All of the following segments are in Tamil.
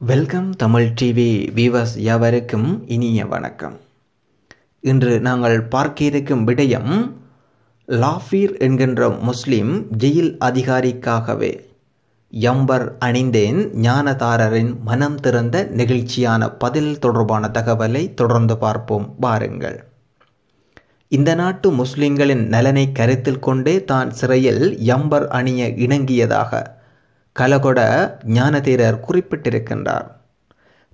வெல்கம் தமிழ் டிவி வீவர்ஸ் யாவருக்கும் இனிய வணக்கம். இன்று நாங்கள் பார்க்க இருக்கும் விடயம் லாஃபீர் என்கின்ற முஸ்லிம் ஜெயில் அதிகாரிக்காகவே யம்பர் அணிந்தேன் ஞானதாரரின் மனம் திறந்த நெகிழ்ச்சியான பதில் தொடர்பான தகவலை தொடர்ந்து பார்ப்போம். பாருங்கள் இந்த நாட்டு முஸ்லிம்களின் நலனை கருத்தில் கொண்டே தான் சிறையில் யம்பர் அணிய இணங்கியதாக கலகொட ஞானதீரர் குறிப்பிட்டிருக்கின்றார்.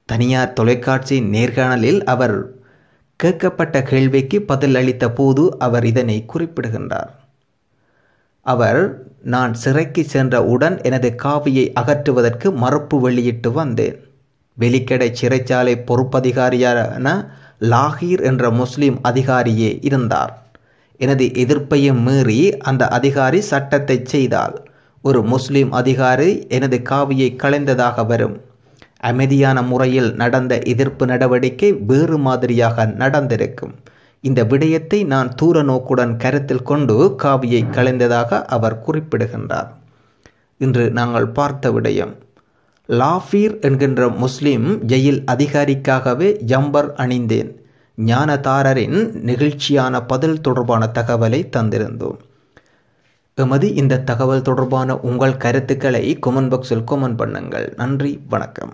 தனியார் தொலைக்காட்சி நேர்காணலில் அவர் கேட்கப்பட்ட கேள்விக்கு பதில் அளித்த போது அவர் இதனை குறிப்பிடுகின்றார். அவர் நான் சிறைக்கு சென்ற உடன் எனது காவியை அகற்றுவதற்கு மறுப்பு வெளியிட்டு வந்தேன். வெளிக்கடை சிறைச்சாலை பொறுப்பதிகாரியான லாகீர் என்ற முஸ்லிம் அதிகாரியே இருந்தார். எனது எதிர்ப்பையும் மீறி அந்த அதிகாரி சட்டத்தை செய்தால் ஒரு முஸ்லிம் அதிகாரி எனது காவியை களைந்ததாக வரும். அமைதியான முறையில் நடந்த எதிர்ப்பு நடவடிக்கை வேறு மாதிரியாக நடந்திருக்கும். இந்த விடயத்தை நான் தூர நோக்குடன் கருத்தில் கொண்டு காவியை களைந்ததாக அவர் குறிப்பிடுகின்றார். இன்று நாங்கள் பார்த்த விடயம் லாஃபீர் என்கின்ற முஸ்லிம் ஜெயில் அதிகாரிக்காகவே ஜம்பர் அணிந்தேன். ஞானதாரரின் நெகிழ்ச்சியான பதில் தொடர்பான தகவலை தந்திருந்தோம். எமது இந்த தகவல் தொடர்பான உங்கள் கருத்துக்களை கொமெண்ட் பாக்ஸில் கொமெண்ட் பண்ணுங்கள். நன்றி வணக்கம்.